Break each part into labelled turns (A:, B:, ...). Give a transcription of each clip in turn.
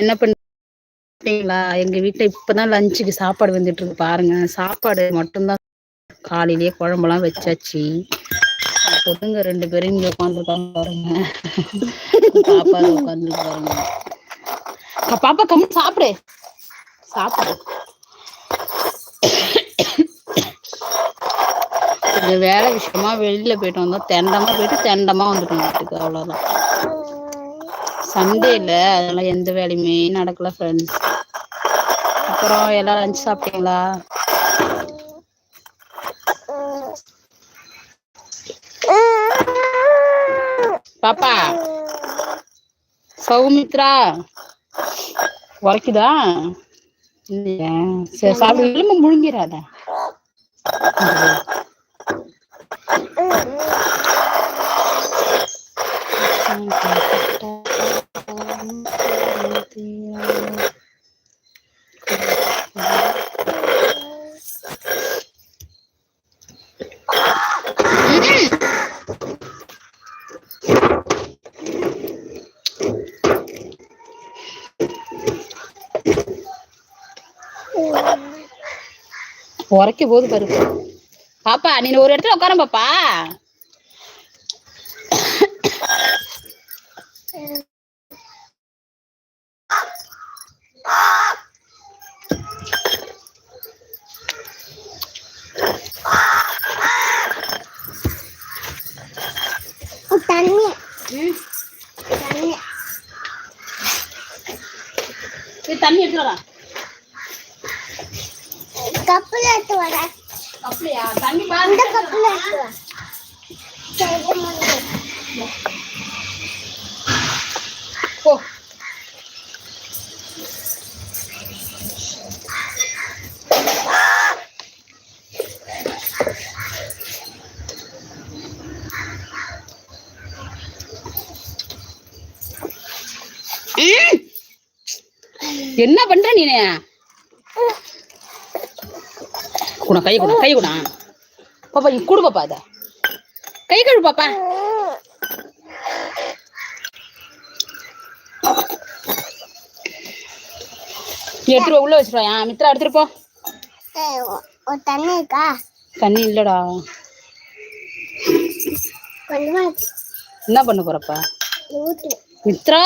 A: என்ன பண்ணீங்களா எங்க வீட்டுல இப்பதான் லஞ்சுக்கு சாப்பாடு வந்துட்டு இருக்கு பாருங்க. சாப்பாடு மட்டும்தான். காலையிலேயே குழம்புலாம் வச்சாச்சு. பொண்ணுங்க ரெண்டு பேரும் இங்க உட்காந்துருக்காங்க பாருங்க. பாப்பா உட்காந்துருக்கு பாருங்க. பாப்பா கம் சாப்பிடு. சாப்பிடு. கொஞ்சம் வேலை விஷயமா வெளியில போயிட்டு வந்தோம். தெண்டமா போயிட்டு தெண்டமா வந்துட்டோம் வீட்டுக்கு அவ்வளவுதான். சண்டே இல்ல அதனால எந்த வேலையுமே நடக்கல ஃப்ரெண்ட்ஸ் அப்புறம் எல்லாம் லஞ்ச் சாப்பிட்டீங்களா? பாப்பா சௌமித்ரா உரைக்குதா? இல்லையா. சரி சாப்பிடுங்க எலும்பு முழுங்கிறாத உரைக்க போது பாரு பாப்பா நீ ஒரு இடத்துல உட்கார பாப்பா.
B: தண்ணி. தண்ணி.
A: சரி, தண்ணி எடுத்து வரா
B: கப்பில் எடுத்து வர
A: அப்படியா? தண்ணி
B: இந்த கப்பில் எடுத்து வர
A: போ. என்ன பண்ற நீ கூட கை கூட கை கூட பாப்பா இங்க கொடு பாப்பா அத கை கழு பாப்பா. நீ எடுத்துட்டு வா, உள்ள வச்சிருவா மித்ரா எடுத்துட்டு போ.
B: ஏய், ஒ- ஒரு தண்ணி இருக்கா
A: தண்ணி இல்லடா என்ன பண்ண போறப்ப? மித்ரா!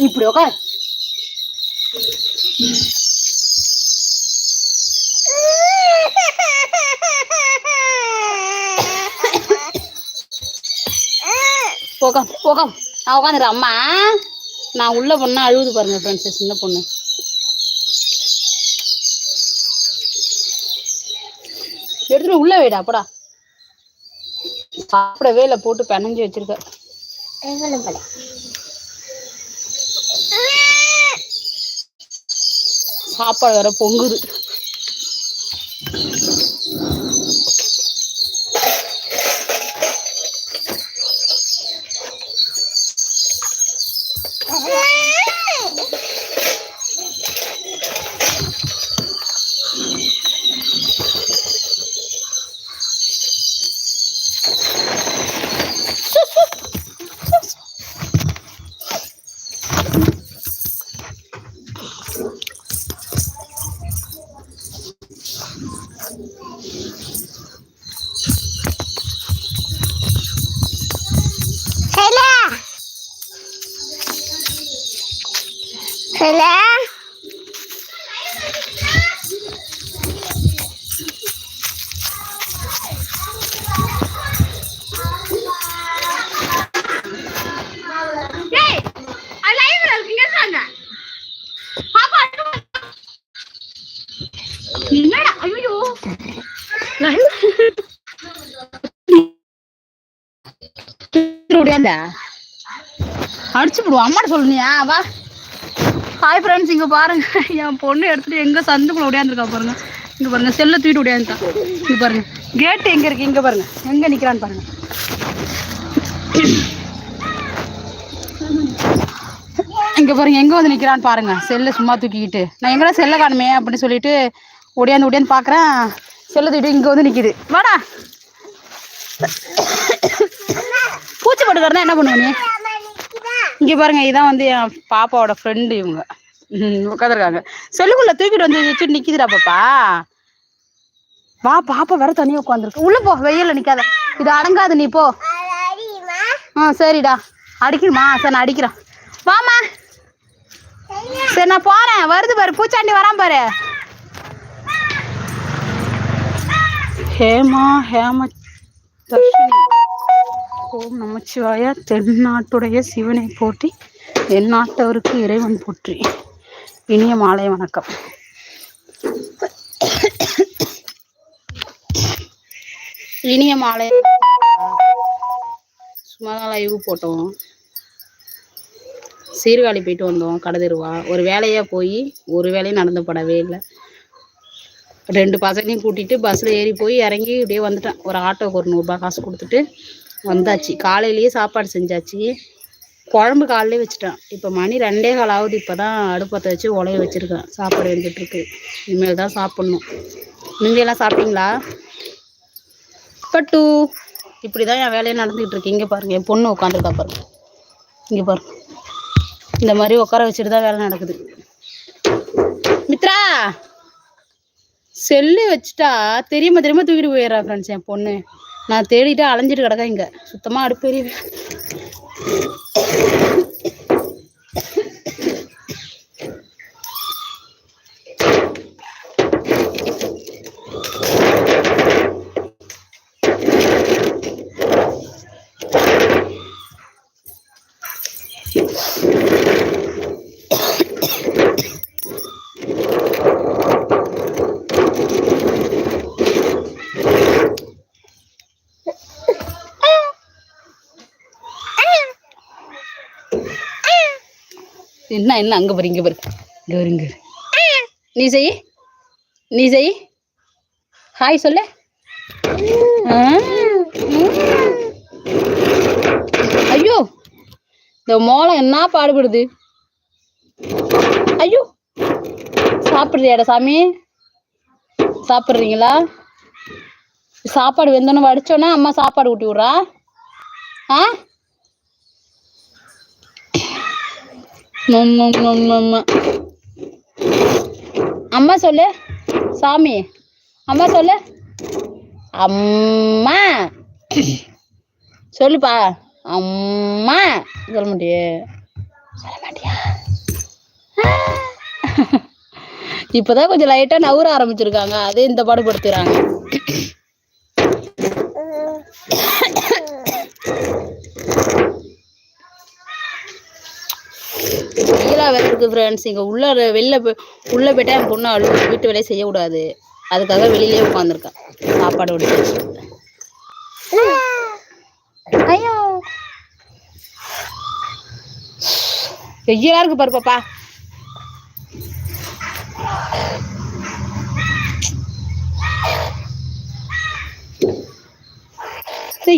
A: இப்படி உட்கார் போகம் போகம் நான் உட்காந்துரு அம்மா நான் உள்ள பொண்ணா அழுகுது பாருங்க ஃப்ரெண்ட்ஸ் சின்ன பொண்ணு எடுத்துட்டு உள்ள வைடா அப்படா சாப்பிடவே இல்லை போட்டு பிணைஞ்சு வச்சிருக்க சாப்பாடு வேற பொங்குது. ஓடியாந்தா அடிச்சு விடுவோம் அம்மாட்ட சொல்லுனியா வா. ஹாய் ஃப்ரெண்ட்ஸ் இங்க பாருங்க. என் பொண்ணு எடுத்துட்டு எங்க சந்துக்குள்ள ஓடியாந்துருக்கா பாருங்க. இங்க பாருங்க செல்ல தூக்கிட்டு ஓடியாந்துட்டா இங்க பாருங்க. கேட் எங்க இருக்கு? இங்க பாருங்க. எங்க நிக்கிறான்னு பாருங்க. இங்க பாருங்க எங்க வந்து நிக்கிறான்னு பாருங்க. செல்ல சும்மா தூக்கிக்கிட்டு. நான் எங்கடா செல்ல காணுமே அப்படின்னு சொல்லிட்டு ஓடியாந்து ஓடியாந்து பாக்குறேன். செல்ல தூக்கிட்டு இங்க வந்து நிக்குது. வாடா. பூச்சி போட்டு வரணும் என்ன பண்ணுவ நீ? இங்க பாருங்க இதான் வந்து என் பாப்பாவோட ஃப்ரெண்டு இவங்க. உட்காந்துருக்காங்க செல்லுக்குள்ள தூக்கிட்டு வந்து வச்சுட்டு நிக்குதுடா பாப்பா. வா பாப்பா வேற தனியா உட்காந்துருக்கு உள்ள போ வெயில நிக்காத. இது அடங்காது நீ போ. ஆ சரிடா. அடிக்கணுமா? சரி நான் அடிக்கிறேன். வாமா சரி நான் போறேன். வருது பாரு பூச்சாண்டி வரான் பாரு. ஹேமா ஹேம தர்ஷினி. ஓம் நமச்சிவாய. தென்னாட்டுடைய சிவனை போற்றி தென்னாட்டவருக்கு இறைவன் போற்றி. இனிய மாலை வணக்கம். இனிய மாலை. சும்மா தான் லைவ் போட்டோம். சீர்காழி போயிட்டு வந்தோம் கடதெருவா ஒரு வேலையாக போய் ஒரு வேலையும் நடந்து படவே இல்லை. ரெண்டு பசங்களையும் கூட்டிட்டு பஸ்ஸில் ஏறி போய் இறங்கி இப்படியே வந்துட்டேன். ஒரு ஆட்டோக்கு ஒரு நூறுரூபா காசு கொடுத்துட்டு வந்தாச்சு. காலையிலேயே சாப்பாடு செஞ்சாச்சு. குழம்பு காலையிலே வச்சுட்டேன். இப்போ மணி ரெண்டே கால் ஆகுது. இப்போ தான் அடுப்பத்தை வச்சு உலைய வச்சுருக்கேன். சாப்பாடு வந்துட்டுருக்கு இனிமேல் தான் சாப்பிட்ணும். நீங்கள் எல்லாம் சாப்பிட்டீங்களா? பட்டு இப்படி தான் என் வேலையை நடந்துக்கிட்டு இருக்கு. இங்கே பாருங்கள் என் பொண்ணு உட்காந்துருக்கா பாருங்க. இங்கே பாருங்க. இந்த மாதிரி உட்கார வச்சுட்டு தான் வேலை நடக்குது. மித்ரா! செல்லு வச்சுட்டா தெரியாம தெரியாம தூக்கிட்டு போயிடுறா ஃப்ரெண்ட்ஸ் என் பொண்ணு. நான் தேடிட்டு அலைஞ்சிட்டு கிடக்கேன் இங்கே. சுத்தமாக அடுப்பு என்ன என்ன அங்கே பாரு இங்கே பாரு. இங்கே பாரு இங்கே. நீ செய். நீ செய். ஹாய் சொல்லு. ஐயோ இந்த மோளம் என்ன பாடுபடுது? ஐயோ சாப்பிட்றியாடா சாமி? சாப்பிட்றீங்களா? சாப்பாடு வெந்தோன்னு வடிச்சோன்னா அம்மா சாப்பாடு ஊட்டி விட்றா? ஆ? அம்மா சொல்லு. சாமி. அம்மா சொல்லு. அம்மா. சொல்லுப்பா. அம்மா. சொல்ல மாட்டியே. சொல்ல மாட்டியா? இப்போதான் கொஞ்சம் லைட்டாக நவுற ஆரம்பிச்சிருக்காங்க. அதே இந்த பாடுபடுத்துறாங்க வெயிலா வேற இருக்கு ஃப்ரெண்ட்ஸ் இங்கே உள்ள வெளில உள்ளே போயிட்டா என் பொண்ணு அழு வீட்டு வேலையை செய்யக்கூடாது. அதுக்காக வெளியிலே உட்காந்துருக்கேன் சாப்பாடு ஒடிச்சு ஐயோ. வெயிலா இருக்கு பாரு பாப்பா.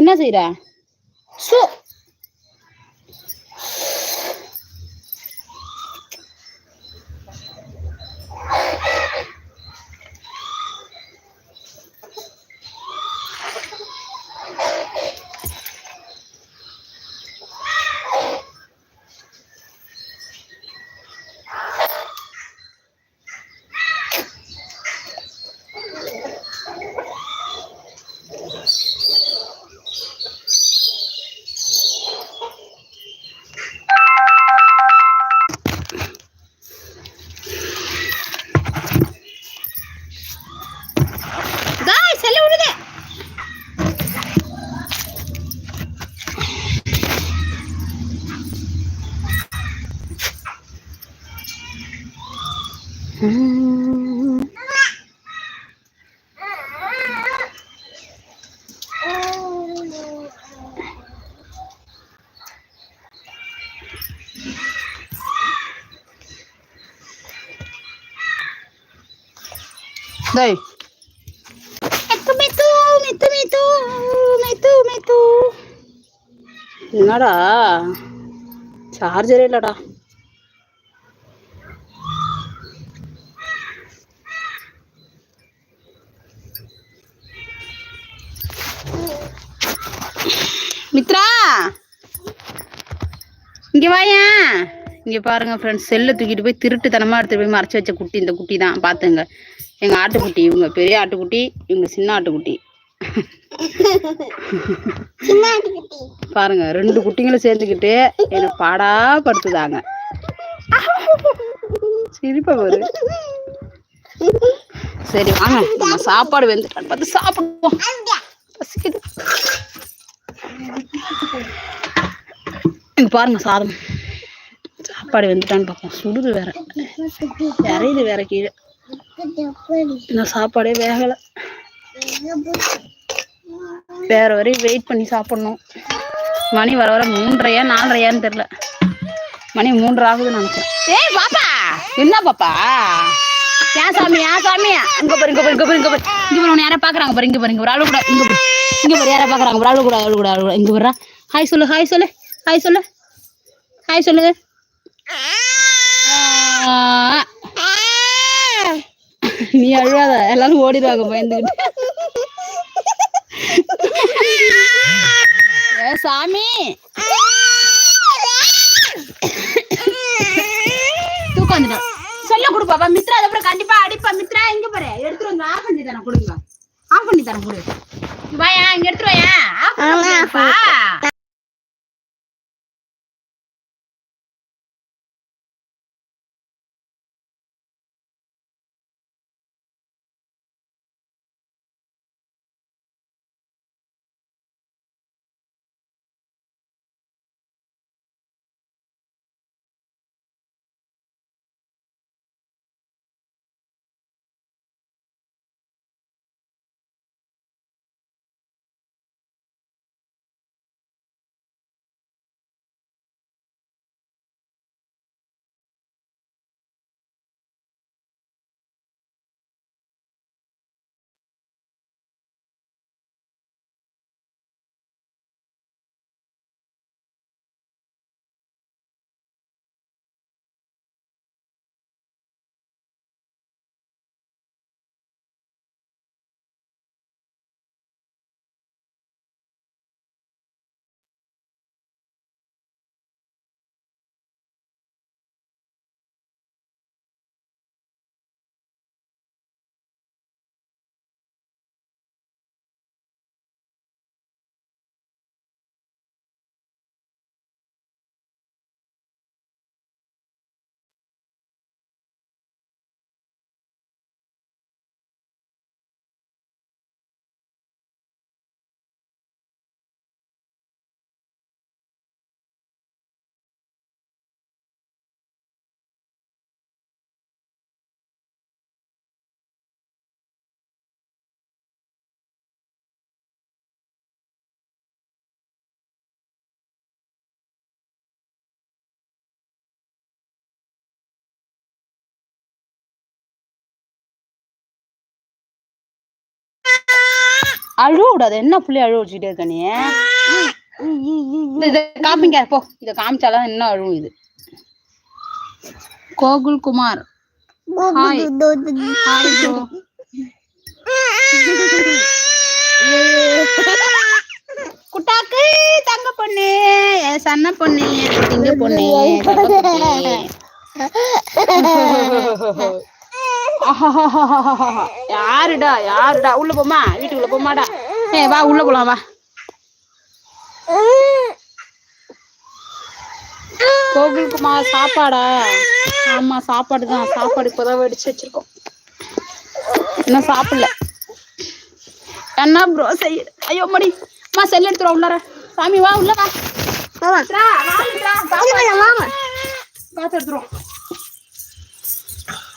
A: என்ன செய்யற சோ டேய் என்னடா? சார்ஜரே இல்லடா. மித்ரா! இங்க வாயா. இங்க பாருங்க ஃப்ரெண்ட்ஸ் செல்லை தூக்கிட்டு போய் திருட்டுத்தனமா எடுத்துட்டு போய் மறைச்சு வச்ச குட்டி இந்த குட்டி தான் பாத்துங்க. எங்க ஆட்டுக்குட்டி இவங்க பெரிய ஆட்டுக்குட்டி இவங்க சின்ன ஆட்டுக்குட்டி. பாருங்க ரெண்டு குட்டிங்களும் சேர்ந்துக்கிட்டு என்ன பாடா படுத்துதாங்க. சிரிப்பா வரு சரி வாங்க. நம்ம சாப்பாடு வெந்துட்டான்னு பார்த்து சாப்பிடுவோம். பசிக்குது. இங்க பாருங்க சாதம். சாப்பாடு வெந்துட்டான்னு பார்ப்போம். சுடுது வேற. இறையுது வேற கீழே. இன்னும் சாப்பாடே வேகல. வேற வரையும் வெயிட் பண்ணி சாப்பிடணும். மணி வர வர மூன்றரையா நாலரையான்னு தெரியல. மணி மூன்றரை ஆகுதுன்னு நினைச்சேன். ஏய் பாப்பா! என்ன பாப்பா? ஏன் சாமி ஏன் சாமி? இங்க பாரு இங்க பாரு இங்க பாரு இங்க பாரு. இங்க பாரு யாரா பாக்குறாங்க பாரு இங்க பாரு இங்க ஒரு ஆளு கூட இங்க பாரு. இங்க பாரு யாரா பாக்குறாங்க ஒரு ஆளு கூட ஆளு கூட ஆளு கூட. இங்க பாரு ஹாய் சொல்லு ஹாய் சொல்லு ஹாய் சொல்லு. ஹாய் சொல்லு ஆ. நீ அழுவாத எல்லாரும் ஓடிடுவாங்க பயந்துக்கிட்டு சாமி. தூக்கம் வந்துடும் சொல்ல கொடு பாப்பா மித்ரா அதுக்கப்புறம் கண்டிப்பா அடிப்பா. மித்ரா எங்க பாரு. எடுத்துட்டு வந்து ஆஃப் பண்ணி தரேன் கொடுங்க. ஆஃப் பண்ணி தரேன் கொடு. வாயா இங்க எடுத்துட்டு வாயா. ஆஃப் பண்ணி தரேன்ப்பா. அழுவ கூடாது என்ன புள்ளி அழுவ வச்சுக்கிட்டே இருக்க நீ? இந்த- இதை காமிங்க போ. இதை காமிச்சாதான் இன்னும் அழுவும் இது. Gokul Kumar. Hi hi bro குட்டாக்கு தங்க பொண்ணு. சன்ன பொண்ணு. திங்க பொண்ணு. யாருடா யாருடா? உள்ள போமா வீட்டுக்குள்ள போமாடா ஏ வா உள்ள போலாம் வா. கோகுல் குமார் சாப்பாடா? ஆமா சாப்பாடு தான். சாப்பாடு இப்போதான் வெடிச்சு வச்சிருக்கோம். இன்னும் சாப்பிடல. என்ன ப்ரோ செய்ய. ஐயோ மடி. அம்மா செல் எடுத்துருவா உள்ளார. சாமி வா உள்ள வா. எடுத்துருவோம்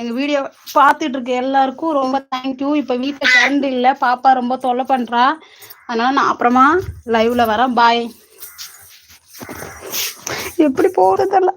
A: எங்கள் வீடியோ பார்த்துட்டு இருக்க எல்லாருக்கும் ரொம்ப தேங்க்யூ இப்போ வீட்டில் கரண்ட் இல்லை பாப்பா ரொம்ப தொல்லை பண்ணுறா அதனால நான் அப்புறமா லைவ்ல வரேன். பாய் எப்படி போகிறதில்ல